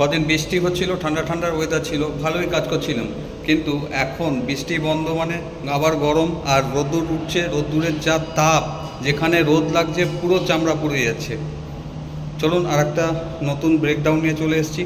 কদিন বৃষ্টি হচ্ছিল, ঠান্ডা ঠান্ডার ওয়েদার ছিল, ভালোই কাজ করছিলাম। কিন্তু এখন বৃষ্টি বন্ধ মানে আবার গরম আর রোদ্দুর উঠছে, রোদ্দুরের যা তাপ, যেখানে রোদ লাগছে পুরো চামড়া পুড়ে যাচ্ছে। চলুন আর একটা নতুন ব্রেকডাউন নিয়ে চলে এসেছি।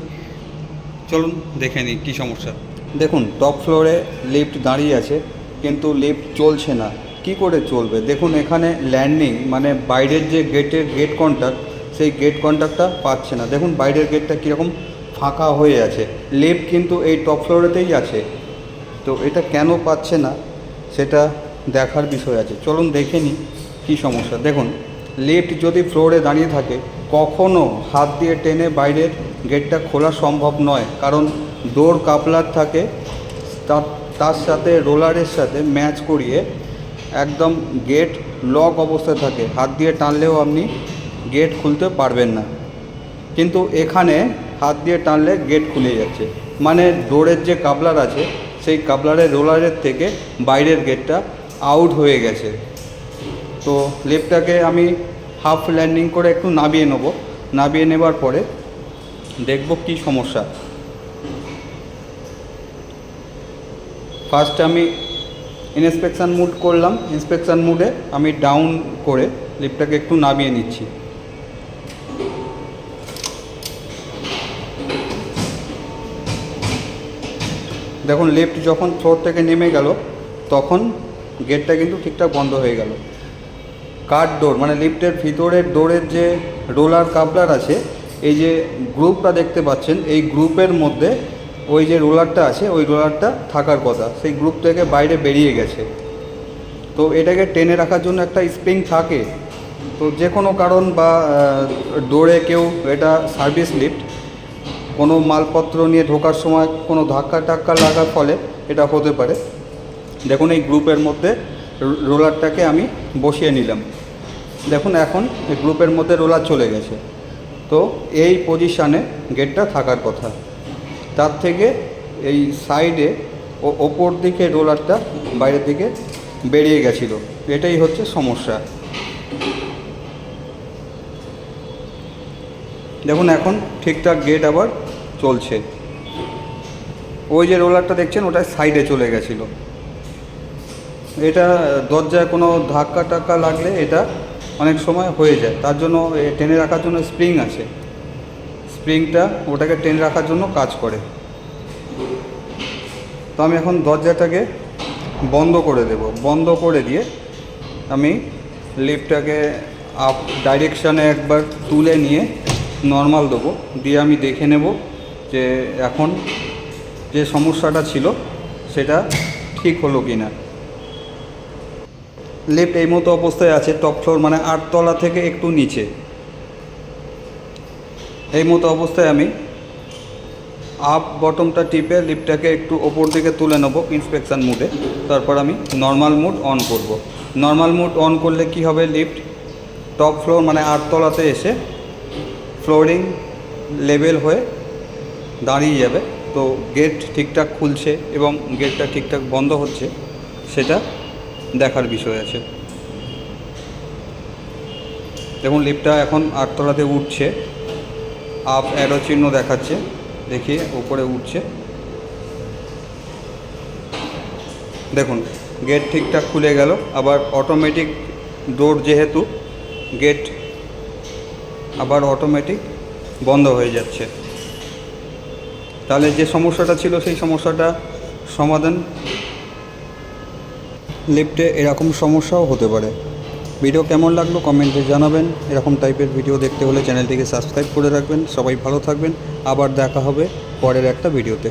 চলুন দেখে নিই কী সমস্যা। দেখুন টপ ফ্লোরে লিফট দাঁড়িয়ে আছে, কিন্তু লিফট চলছে না। কি করে চলবে? দেখুন, এখানে ল্যান্ডিং মানে বাইরের যে গেটের গেট কন্ট্যাক্ট সেই গেট কন্ট্যাক্টটা পাচ্ছে না। দেখুন, বাইরের গেটটা কীরকম ফাঁকা হয়ে আছে। লিফট কিন্তু এই টপ ফ্লোরেতেই আছে। তো এটা কেন পাচ্ছে না, সেটা দেখার বিষয় আছে। চলুন দেখে নিই কী সমস্যা। দেখুন লিফট যদি ফ্লোরে দাঁড়িয়ে থাকে, কখনো হাত দিয়ে টেনে বাইরের গেটটা খোলা সম্ভব নয়। কারণ ডোর কাপলার থাকে তার সাথে রোলারের সাথে ম্যাচ করিয়ে একদম গেট লক অবস্থায় থাকে। হাত দিয়ে টানলেও আপনি গেট খুলতে পারবেন না। কিন্তু এখানে হাত দিয়ে টানলে গেট খুলে যাচ্ছে। মানে ডোরের যে কাবলার আছে, সেই কাবলারের রোলারের থেকে বাইরের গেটটা আউট হয়ে গেছে। তো লিফটটাকে আমি হাফ ল্যান্ডিং করে একটু নামিয়ে নেব। নামিয়ে নেবার পরে দেখব কি সমস্যা। ফার্স্ট আমি ইন্সপেকশান মুড করলাম। ইন্সপেকশান মুডে আমি ডাউন করে লিফটটাকে একটু নামিয়ে নিচ্ছি। দেখুন লিফট যখন ফ্লোর থেকে নেমে গেল, তখন গেটটা কিন্তু ঠিকঠাক বন্ধ হয়ে গেল। কার ডোর মানে লিফটের ভিতরের ডোরের যে রোলার কাপলার আছে, এই যে গ্রুপটা দেখতে পাচ্ছেন, এই গ্রুপের মধ্যে ওই যে রোলারটা আছে, ওই রোলারটা থাকার কথা। সেই গ্রুপ থেকে বাইরে বেরিয়ে গেছে। তো এটাকে টেনে রাখার জন্য একটা স্প্রিং থাকে। তো যে কোনো কারণ বা ডোরে কেউ এটা সার্ভিস লিফট কোনো মালপত্র নিয়ে ঢোকার সময় কোনো ধাক্কা টাক্কা লাগার ফলে এটা হতে পারে। দেখুন এই গ্রুপের মধ্যে রোলারটাকে আমি বসিয়ে নিলাম। দেখুন এখন এই গ্রুপের মধ্যে রোলার চলে গেছে। তো এই পজিশানে গেটটা থাকার কথা। তার থেকে এই সাইডে ও, ওপর দিকে রোলারটা বাইরের দিকে বেরিয়ে গেছিল। এটাই হচ্ছে সমস্যা। দেখুন এখন ঠিকঠাক গেট আবার চলছে। ওই যে রোলারটা দেখছেন, ওটা সাইডে চলে গেছিল। এটা দরজায় কোনো ধাক্কা টাক্কা লাগলে এটা অনেক সময় হয়ে যায়। তার জন্য টেনে রাখার জন্য স্প্রিং আছে। স্প্রিংটা ওটাকে টেনে রাখার জন্য কাজ করে। তো আমি এখন দরজাটাকে বন্ধ করে দেব। বন্ধ করে দিয়ে আমি লিফটটাকে আপ ডাইরেকশানে একবার তুলে নিয়ে নর্মাল দেবো। দিয়ে আমি দেখে নেব যে এখন যে সমস্যাটা ছিল, সেটা ঠিক হলো কি না লিফট এই মতো অবস্থায় আছে টপ ফ্লোর মানে আটতলা থেকে একটু নিচে। এই মতো অবস্থায় আমি আপ বটমটা টিপে লিফটটাকে একটু ওপর দিকে তুলে নেব ইন্সপেকশান মুডে তারপর আমি নর্মাল মুড অন করব। নর্মাল মুড অন করলে কি হবে লিফট টপ ফ্লোর মানে আটতলাতে এসে ফ্লোরিং লেভেল হয়ে দাঁড়িয়ে যাবে। তো গেট ঠিকঠাক খুলছে এবং গেটটা ঠিকঠাক বন্ধ হচ্ছে, সেটা দেখার বিষয় আছে। দেখুন লিফটটা এখন আটতলাতে উঠছে। আপ অ্যারো চিহ্ন দেখাচ্ছে। দেখিয়ে উপরে উঠছে। দেখুন গেট ঠিকঠাক খুলে গেল। আবার অটোমেটিক ডোর যেহেতু গেট আবার অটোমেটিক বন্ধ হয়ে যাচ্ছে। তাহলে যে সমস্যাটা ছিল সেই সমস্যাটা সমাধান। লিফটে এরকম সমস্যাও হতে পারে। ভিডিও কেমন লাগল কমেন্টে জানাবেন। এরকম টাইপের ভিডিও দেখতে হলে চ্যানেলটিকে সাবস্ক্রাইব করে রাখবেন। সবাই ভালো থাকবেন। আবার দেখা হবে পরের একটা ভিডিওতে।